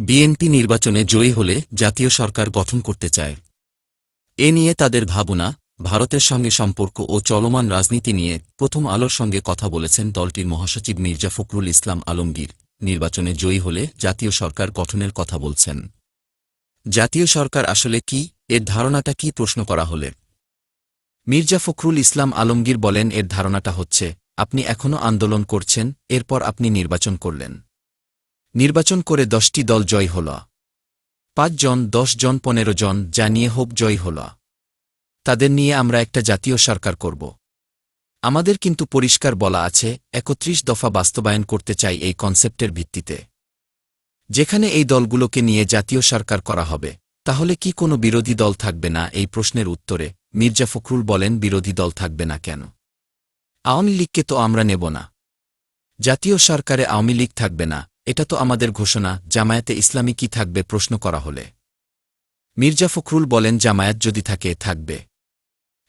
BNP নির্বাচনে জয়ী হলে জাতীয় সরকার গঠন করতে চায়। এ নিয়ে তাদের ভাবনা, ভারতের সঙ্গে সম্পর্ক ও চলমান রাজনীতি নিয়ে প্রথম আলোর সঙ্গে কথা বলেছেন দলটির মহাসচিব মির্জা ফখরুল ইসলাম আলমগীর। নির্বাচনে জয়ী হলে জাতীয় সরকার গঠনের কথা বলছেন। জাতীয় সরকার আসলে কি? এর ধারণাটা কি প্রশ্ন করা হলে? মির্জা ফখরুল ইসলাম আলমগীর বলেন, এর ধারণাটা হচ্ছে, আপনি এখনও আন্দোলন করছেন, এরপর আপনি নির্বাচন করলেন। নির্বাচন করে দশটি দল জয় হল। পাঁচজন দশ জন পনেরো জন যা নিয়ে হোপ জয় হল। তাদের নিয়ে আমরা একটা জাতীয় সরকার করব। আমাদের কিন্তু পরিষ্কার বলা আছে, একত্রিশ দফা বাস্তবায়ন করতে চাই এই কনসেপ্টের ভিত্তিতে। যেখানে এই দলগুলোকে নিয়ে জাতীয় সরকার করা হবে, তাহলে কি কোনো বিরোধী দল থাকবে না? এই প্রশ্নের উত্তরে মির্জা ফখরুল বলেন, বিরোধী দল থাকবে না কেন? আওয়ামী লীগকে তো আমরা নেব না। জাতীয় সরকারে আওয়ামী লীগ থাকবে না। এটা তো আমাদের ঘোষণা, জামায়াতে ইসলামী কি থাকবে প্রশ্ন করা হলে। মির্জা ফখরুল বলেন, জামায়াত যদি থাকে, থাকবে।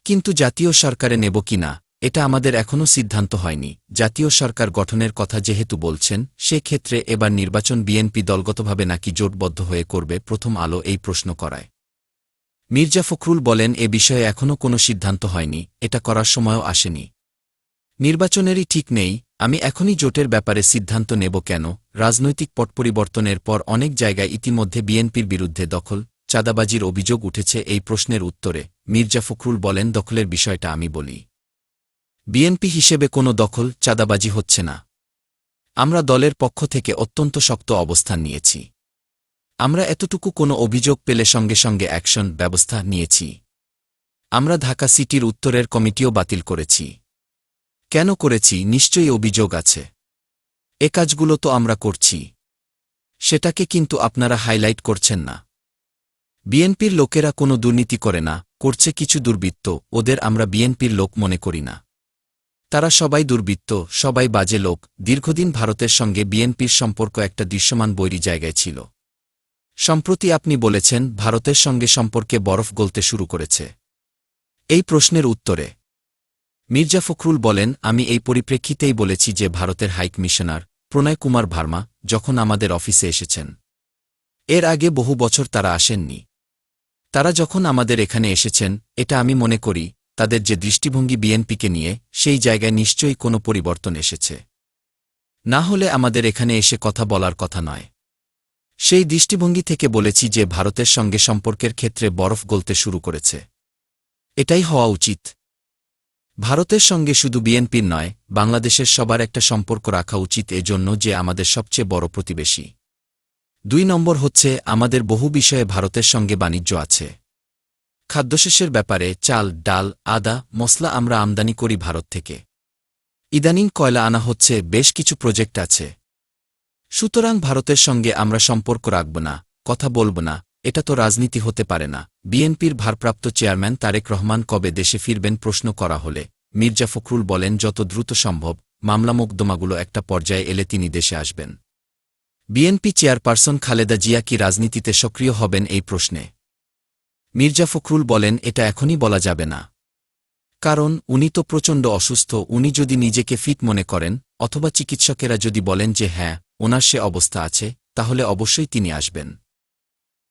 কিন্তু জাতীয় সরকারে নেব কি না, এটা আমাদের এখনও সিদ্ধান্ত হয়নি। জাতীয় সরকার গঠনের কথা যেহেতু বলছেন সে ক্ষেত্রে এবার নির্বাচন বিএনপি দলগতভাবে নাকি জোটবদ্ধ হয়ে করবে প্রথম আলো এই প্রশ্ন করায়। মির্জা ফখরুল বলেন, এ বিষয়ে এখনও কোনো সিদ্ধান্ত হয়নি, এটা করার সময়ও আসেনি। নির্বাচনেরই ঠিক নেই, আমি এখনই জোটের ব্যাপারে সিদ্ধান্ত নেব কেন রাজনৈতিক পট পরিবর্তনের পর অনেক জায়গায় ইতিমধ্যে বিএনপির বিরুদ্ধে দখল, চাঁদাবাজির অভিযোগ উঠেছে এই প্রশ্নের উত্তরে, মির্জা ফখরুল বলেন, দখলের বিষয়টা আমি বলি। বিএনপি হিসেবে কোনো দখল, চাঁদাবাজি হচ্ছে না। আমরা দলের পক্ষ থেকে অত্যন্ত শক্ত অবস্থান নিয়েছি। আমরা এতটুকু কোনো অভিযোগ পেলে সঙ্গে সঙ্গে অ্যাকশন ব্যবস্থা নিয়েছি। আমরা ঢাকা সিটির উত্তরের কমিটিও বাতিল করেছি। কেন করেছি? নিশ্চয়ই অভিযোগ আছে। এ কাজগুলো তো আমরা করছি। সেটাকে কিন্তু আপনারা হাইলাইট করছেন না। বিএনপির লোকেরা কোনো দুর্নীতি করে না, করছে কিছু দুর্বৃত্ত, ওদের আমরা বিএনপির লোক মনে করি না। তারা সবাই দুর্বৃত্ত, সবাই বাজে লোক, দীর্ঘদিন ভারতের সঙ্গে বিএনপির সম্পর্ক একটা দৃশ্যমান বৈরি জায়গায় ছিল। সম্প্রতি আপনি বলেছেন, ভারতের সঙ্গে সম্পর্কে বরফ গলতে শুরু করেছে। এই প্রশ্নের উত্তরে। মির্জা ফখরুল বলেন, আমি এই পরিপ্রেক্ষিতেই বলেছি যে ভারতের হাইকমিশনার প্রণয় কুমার ভার্মা যখন আমাদের অফিসে এসেছেন। এর আগে বহু বছর তারা আসেননি। তারা যখন আমাদের এখানে এসেছেন, এটা আমি মনে করি, তাদের যে দৃষ্টিভঙ্গি বিএনপিকে নিয়ে, সেই জায়গায় নিশ্চয়ই কোনো পরিবর্তন এসেছে। না হলে আমাদের এখানে এসে কথা বলার কথা নয়। সেই দৃষ্টিভঙ্গি থেকে বলেছি যে ভারতের সঙ্গে সম্পর্কের ক্ষেত্রে বরফ গলতে শুরু করেছে। এটাই হওয়া উচিত। ভারতের সঙ্গে শুধু বিএনপির নয়, বাংলাদেশের সবার একটা সম্পর্ক রাখা উচিত এজন্য যে আমাদের সবচেয়ে বড় প্রতিবেশী। দুই নম্বর হচ্ছে, আমাদের বহু বিষয়ে ভারতের সঙ্গে বাণিজ্য আছে। খাদ্যশেষের ব্যাপারে চাল, ডাল, আদা মশলা আমরা আমদানি করি ভারত থেকে। ইদানিং কয়লা আনা হচ্ছে, বেশ কিছু প্রজেক্ট আছে। সুতরাং ভারতের সঙ্গে আমরা সম্পর্ক রাখব না, কথা বলব না এটা তো রাজনীতি হতে পারে না। বিএনপির ভারপ্রাপ্ত চেয়ারম্যান তারেক রহমান কবে দেশে ফিরবেন প্রশ্ন করা হলে, মির্জা ফখরুল বলেন, যত দ্রুত সম্ভব, মামলা মোকদ্দমাগুলো একটা পর্যায়ে এলে তিনি দেশে আসবেন। বিএনপি চেয়ারপারসন খালেদা জিয়া কি রাজনীতিতে সক্রিয় হবেন এই প্রশ্নে? মির্জা ফখরুল বলেন, এটা এখনই বলা যাবে না। কারণ, উনি তো প্রচণ্ড অসুস্থ, উনি যদি নিজেকে ফিট মনে করেন, অথবা চিকিৎসকেরা যদি বলেন যে হ্যাঁ ওনার সে অবস্থা আছে, তাহলে অবশ্যই তিনি আসবেন।